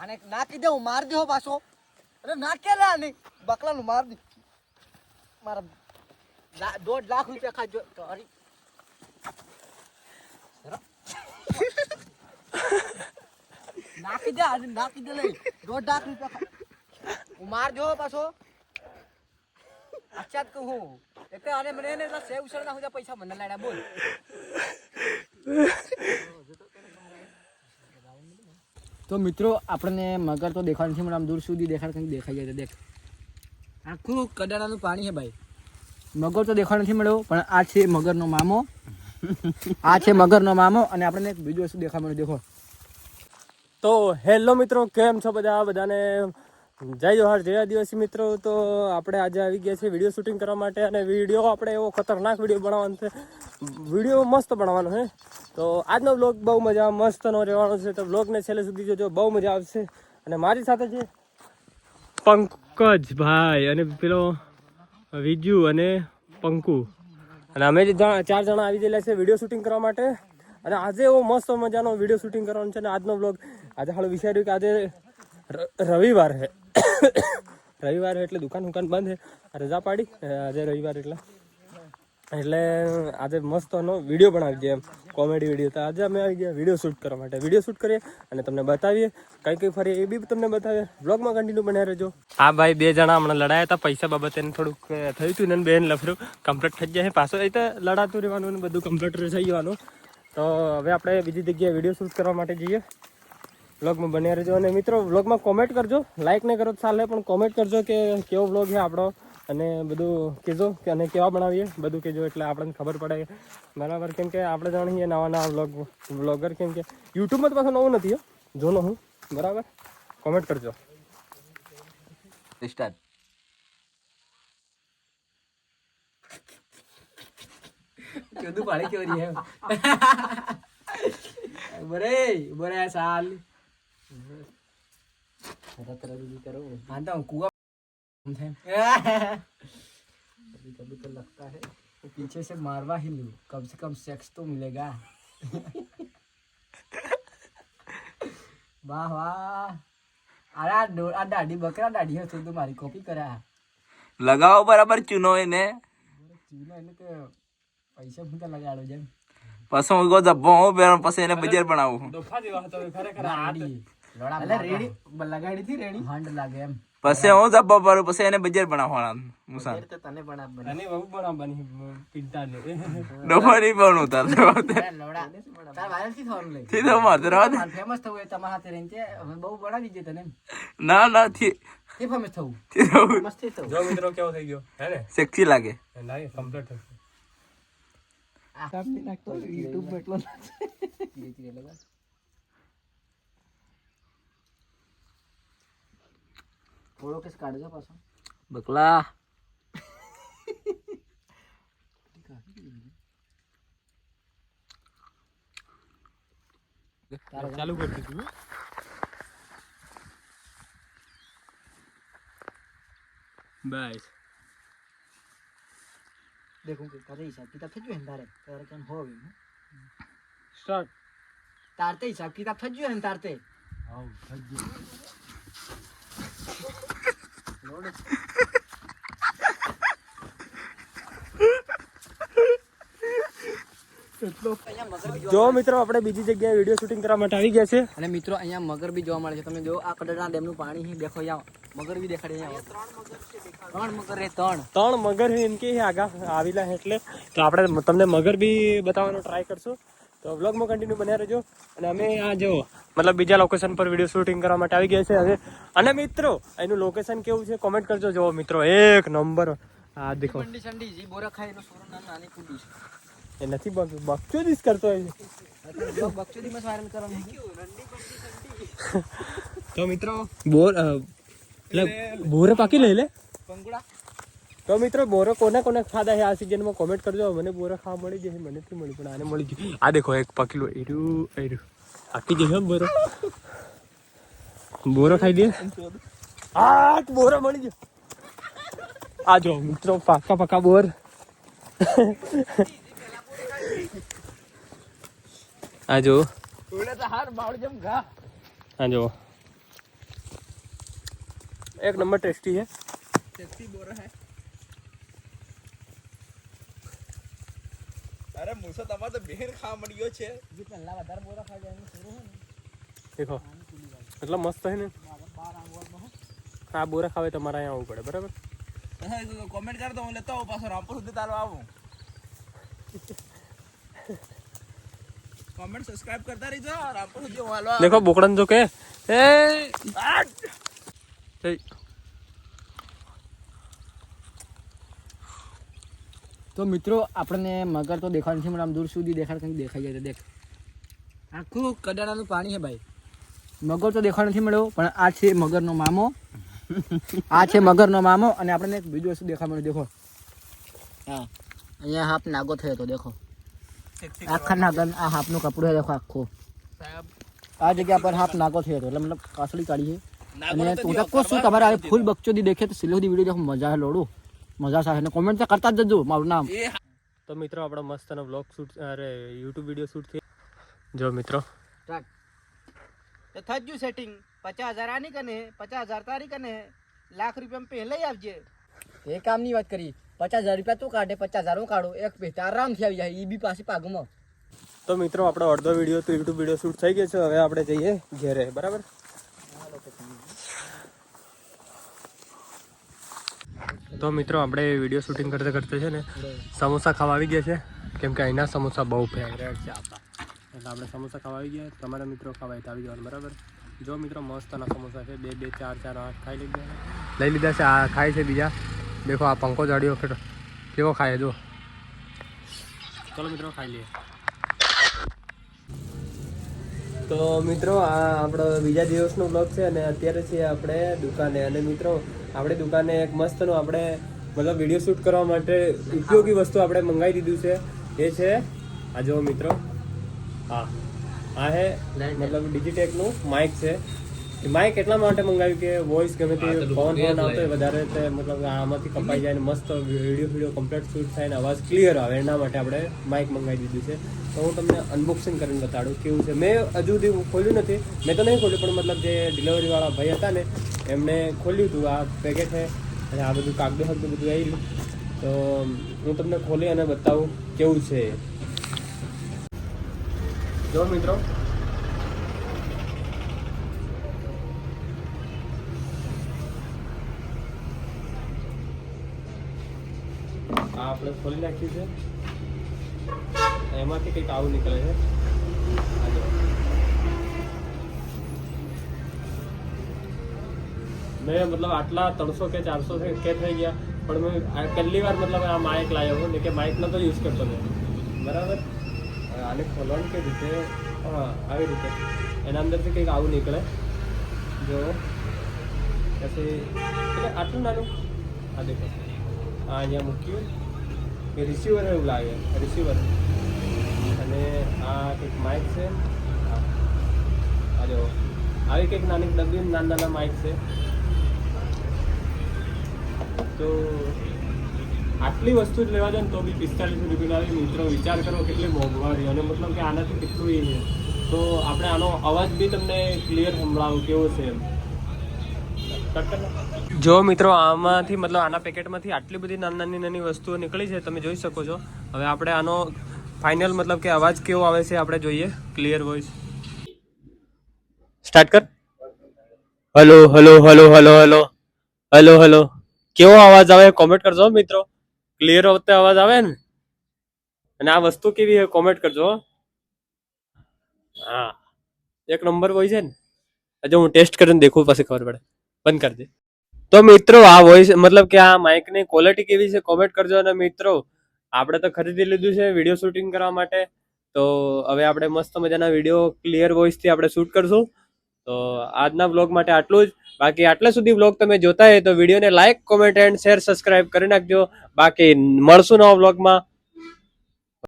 આને નાખી દે હું માર દે પાછો. અરે નાખે લા નહીં બકલાનું માર દે મારા દોઢ લાખ રૂપિયા ખાજો અરે. નાખી દે આજે નાખી દે લઈ. દોઢ લાખ રૂપિયા હું માર જો પાછો. અચ્છા જ કહું એટલે આને મને સેવ ઉછળ નાખું પૈસા મને લાડ્યા બોલ. તો મિત્રો, આપણને મગર તો છે, પણ આમ દૂર સુધી દેખાડ કંઈક દેખાઈ જાય દેખ. આખું કડાણાનું પાણી છે ભાઈ. મગર તો દેખાડો નથી મળ્યો, પણ આ છે મગરનો મામો. આ છે મગરનો મામો, અને આપણને બીજું વસ્તુ દેખાવા મળ્યું, દેખો. તો હેલો મિત્રો, કેમ છો બધા? બધાને જય જોહાર, જય આદિવાસી મિત્રો. તો આપણે આજે આવી ગયા છીએ વીડિયો શૂટિંગ કરવા માટે, અને વીડિયો આપણે એવો ખતરનાક વીડિયો બનાવવાનો છે. વીડિયો મસ્ત બનાવવાનો છે. તો આજનો બ્લોગ બહુ મજા મસ્તનો રહેવાનો છે. તો બ્લોગને છેલ્લે સુધી જોજો, બહુ મજા આવશે. અને મારી સાથે છે પંકજ ભાઈ અને પેલો વિજુ અને પંકુ. અને અમે જે ચાર જણા આવી ગયેલા છે વીડિયો શૂટિંગ કરવા માટે. અને આજે એવો મસ્ત મજાનો વીડિયો શૂટિંગ કરવાનો છે અને આજનો બ્લોગ આજે હાલ વિચાર્યું કે આજે રવિવાર છે. રવિવાર એટલે દુકાન દુકાન બંધ છે. રજા પાડી. આજે રવિવાર એટલે એટલે આજે મસ્તનો વીડિયો બનાવી દઈએ એમ. કોમેડી વીડિયો તો આજે અમે આવી ગયા વીડિયો શૂટ કરવા માટે. વીડિયો શૂટ કરીએ અને તમને બતાવીએ. કઈ કઈ ફરી એ બી તમને બતાવીએ. બ્લોગમાં કન્ટિન્યુ બન્યા રહેજો. હા ભાઈ, બે જણા હમણાં લડાયા હતા. પૈસા બાબતે થોડુંક થયું હતું ને બેન લફરું. કમ્પ્લીટ થઈ જાય પાછો એ તો લડાતું રહેવાનું ને બધું કમ્પ્લીટ થઈ જવાનું તો હવે આપણે બીજી જગ્યાએ વીડિયો શૂટ કરવા માટે જઈએ. વ્લોગમાં બન્યા રહેજો. અને મિત્રો વ્લોગમાં કોમેન્ટ કરજો. લાઈક નહીં કરો તો ચાલે, પણ કોમેન્ટ કરજો કે કેવો વ્લોગ છે આપણો. અને બધું કહેજો કે અને કેવા બનાવીએ? બધું કહેજો એટલે આપણને ખબર પડે. બરાબર કેમ કે આપણે જાણીએ નવા નવા વ્લોગ વ્લોગર કેમ કે યુટ્યુબમાં પાછું નવું નથી જોનો હું. બરાબર? કોમેન્ટ કરજો. સ્ટાર્ટ કેવું પાડે કેવું રહી બરે બરે સાલ. તરત તરત કરો હા તો કુવા कभी कभी तो लगता है कि पीछे से मारवा ही लूं कम से कम सेक्स तो मिलेगा વાહ વાહ અરે આ ડો- આ દાઢી બકરા દાઢી હતો તો મારી કોપી કર્યા લગાવો બરાબર ચૂનો એને ચીનો એને કે પૈસા હું તો લગાડો જેમ પછી હું કહું જબ્બો હું પહેરું, પછી એને બજાર બનાવું દોફા જેવા હતો ખરેખર રેડી એટલે રેડી લગાડી થી રેડી હંડ લાગે એમ પછી હું. જબ્બો ભરું પછી એને બજાર બનાવવાના મુસા તને બહુ બનાવવાની પિંતા ને ડોફરી પણ ઉતાર તાર વાયરલથી થવાનું થી તો દે. ફેમસ થવું એ તમારા હાથે રહીને છે હવે બહુ બનાવી દે તને ના ના થી એ ફેમસ થવું? થી મસ્ત થવું? જો મિત્રો કેવો થઈ ગયો હે ને? સેક્સી લાગે. નહીં કમ્પ્લીટ થશે. આ. માં નાખતો યુટ્યુબ ધીરે લગા થોડો કેસ કાઢજો પાછો બકલા ચાલુ કરી દીધું બસ દેખું કે તારે હિસાબ કિતાબ થઈ ગયો ને તારે તારે કેમ હોવી સ્ટાર્ટ તારતે હિસાબ કિતાબ થઈ ગયો ને તારતે જો મિત્રો આપણે બીજી જગ્યાએ વીડિયો શૂટિંગ કરવા માટે આવી ગયા છે અને મિત્રો અહીંયા મગર બી જોવા મળે છે. તમે જો આ કડડા ડેમનું પાણી છે દેખો અહીંયા મગર બી દેખાડે અહીંયા. ત્રણ મગર રે ત્રણ. ત્રણ મગર એમ કે આગા આવેલા છે એટલે. તો આપણે તમને મગર બી બતાવવાનો ટ્રાય કરશું. તો વ્લોગમાં કન્ટિન્યુ બન્યા રહેજો. અને અમે આ જો મતલબ બીજા લોકેશન પર વીડિયો શૂટિંગ કરવા માટે આવી ગયા છે હવે. અને મિત્રો એનું લોકેશન કેવું છે કોમેન્ટ કરજો. જો મિત્રો એક નંબર આ દેખો. એ નથી બક- બકચોદીસ કરતો તો મિત્રો બોર એટલે બોરે પાકી લઈ લે. પંગુડા તો મિત્રો બોરો કોને કોને ખાધા છે? આ સિઝનમાં કોમેન્ટ કરજો. મને બોરો ખાવા મળી જશે મને નથી મળી પણ આને મળી ગયું આ દેખો એક પકીલું એર્યું એર્યું. આકી જશે હો બોરો. બોરો ખાઈ દે. આ બોરો મળી ગયો. આ જો મિત્રો પાકા પાકા બોર. આ જો. ઓલે તો હાર બાવળ જેમ ઘા. આ જો. એક નંબર ટેસ્ટી છે. ટેસ્ટી બોલ રહા હે અરે મૂસો તમારે તો બેન ખાવા મળ્યો છે. જે પહેલા વધારે બોરા ખાઈ જાય એનું શરૂ ને. દેખો. એટલા મસ્ત હે ને. આ બોરા ખાવે તમારે અહીંયા આવવું પડે બરાબર? કોમેન્ટ કર તો હું લેતો આવું પાછો રામપુર સુધી તારો આવું. કોમેન્ટ સબસ્ક્રાઇબ કરતા રહીજો. રામપુર સુધી હું હાલવા દેખો બોકડન જો કે એ! એ, તો મિત્રો આપણને મગર તો દેખાવાનું છે આમ દૂર સુધી દેખાડ કંઈક દેખાઈ જાય દેખ. આખું કડાણાનું પાણી છે ભાઈ. મગર તો દેખાવા નથી મળ્યો પણ આ છે મગરનો મામો. આ છે મગરનો મામો અને આપણને એક બીજું વસ્તુ દેખા મળ્યું દેખો. હા અહીંયા હાફ નાગો થયો હતો દેખો. આખા નાગર આ હાફનું કપડું છે દેખો આખું. આ જગ્યા પર હાફ નાગો થયો હતો એટલે મતલબ કાસળી કાઢી છે. અને તો શું તમારે ફૂલ બકચોદી દેખે તો સિલ્લો વીડિયો દેખો મજા લોડું. મજા આવે અને કોમેન્ટ તો કરતા જ જજો મારું નામ. એ તો મિત્રો આપણો મસ્તનો બ્લોગ શૂટ અરે યુટ્યુબ વીડિયો શૂટ થઈ જો મિત્રો. તો થઈ ગયું સેટિંગ પચાસ હજાર આની કને પચાસ હજાર તારી કને લાખ રૂપિયા પહેલા આવજે. એ કામની વાત કરી. પચાસ હજાર રૂપિયા તું કાઢે પચાસ હજાર હું કાઢું. એક પૈસા આરામથી આવી જાય. એ બી પાસે પાગમાં. તો મિત્રો આપણો અડધો વીડિયો તો યુટ્યુબ વીડિયો શૂટ થઈ ગયો છે. હવે આપણે જઈએ ઘેરે બરાબર? તો મિત્રો, આપણે વીડિયો શૂટિંગ કરતા કરતા છે ને, સમોસા ખાવા આવી ગયા છે. કેમ કે અહીંના સમોસા બહુ ફેવરેટ છે આપણા. એટલે આપણે સમોસા ખાવા આવી ગયા. તમારા મિત્રો ખાવા આવી જવાનું, બરાબર? જો મિત્રો, મસ્તના સમોસા છે. બે બે, ચાર ચાર, આઠ ખાઈ લીધા લઈ લીધા છે. આ ખાય છે બીજા. દેખો, આ પંખો જાડ્યો કેવો ખાય જો ચલો મિત્રો, ખાઈ લઈએ. તો મિત્રો આ આપણો બીજા દિવસનો બ્લોગ છે અને અત્યારે છીએ આપણે દુકાને. અને મિત્રો આપણે દુકાને એક મસ્તનું આપણે મતલબ વીડિયો શૂટ કરવા માટે ઉપયોગી વસ્તુ આપણે મંગાવી દીધું છે. એ છે આ જો મિત્રો. હા આ હે મતલબ ડિજિટેકનું માઇક છે. માઇક એટલા માટે મંગાવ્યું કે વોઇસ ગમે તે ફોન ફોન આવતો વધારે તે મતલબ આમાંથી કપાઈ જાય ને મસ્ત વીડિયો વીડિયો કમ્પ્લીટ શૂટ થાય ને અવાજ ક્લિયર આવે એના માટે આપણે માઇક મંગાવી દીધું છે. તો હું તમને અનબોક્સિંગ કરીને બતાડું કેવું છે. મેં હજુ સુધી ખોલ્યું નથી. મેં તો નહીં ખોલ્યું પણ મતલબ જે ડિલિવરીવાળા ભાઈ હતા ને એમણે ખોલ્યું હતું આ પેકેટ છે અને આ બધું કાગદો હગદો બધું આવી તો હું તમને ખોલી અને બતાવું કેવું છે. જો મિત્રો આ આપણે ખોલી નાખ્યું છે. એમાંથી કંઈક આવું નીકળે છે. મેં મતલબ આટલા ત્રણસો કે ચારસો કે થઈ ગયા, પણ મેં પહેલી વાર મતલબ આ માઇક લાવ્યો હું ને કે માઇક નતો યુઝ કરતો મેં બરાબર? આને ખોલવાનું કઈ રીતે? હા, આવી રીતે. એના અંદરથી કંઈક આવું નીકળે. જો. પછી, એટલે આટલું નાનું? આ દેખો. આ અહીંયા મૂક્યું. એ રિસીવર એવું લાગે રિસીવર અને આ કંઈક માઇક છે. જો આવી કંઈક નાની ડબ્બી નાના નાના માઇક છે. તો આટલી વસ્તુ જ લેવા જાય ને તો બી પિસ્તાલીસ રૂપિયા આવી મિત્રો, વિચાર કરો કેટલી મોંઘવારી. અને મતલબ કે આનાથી કેટલું એ છે. તો આપણે આનો અવાજ બી તમને ક્લિયર સંભળાવું કેવો છે એમ. જો મિત્રો, આમાંથી મતલબ આના પેકેટમાંથી આટલી બધી નાની નાની નાની વસ્તુઓ નીકળી છે, તમે જોઈ શકો છો. હવે આપણે આનો ફાઇનલ મતલબ કે અવાજ કેવો આવે છે, આપણે જોઈએ. ક્લિયર વોઇસ સ્ટાર્ટ કર. Hello hello hello hello hello hello hello કેવો અવાજ આવે? કોમેન્ટ કરજો, મિત્રો. ક્લિયર વખતે અવાજ આવે ને? અને આ વસ્તુ કેવી હોય કોમેન્ટ કરજો, હા. એક નંબર હોય છે ને? હજુ હું ટેસ્ટ કરીને દેખું, પછી ખબર પડે. બંધ કરી દે. તો મિત્રો, આ વોઇસ મતલબ કે આ માઇકની ક્વોલિટી કેવી છે કોમેન્ટ કરજો. અને મિત્રો, આપણે તો ખરીદી લીધું છે વીડિયો શૂટિંગ કરવા માટે. તો હવે આપણે મસ્ત મજાના વીડિયો ક્લિયર વોઇસથી આપણે શૂટ કરશું. તો આજના બ્લોગ માટે આટલું જ. બાકી આટલા સુધી બ્લોગ તમે જોતા હોય તો વિડીયોને like comment and share subscribe કરી નાખજો. બાકી મળશું નવા બ્લોગમાં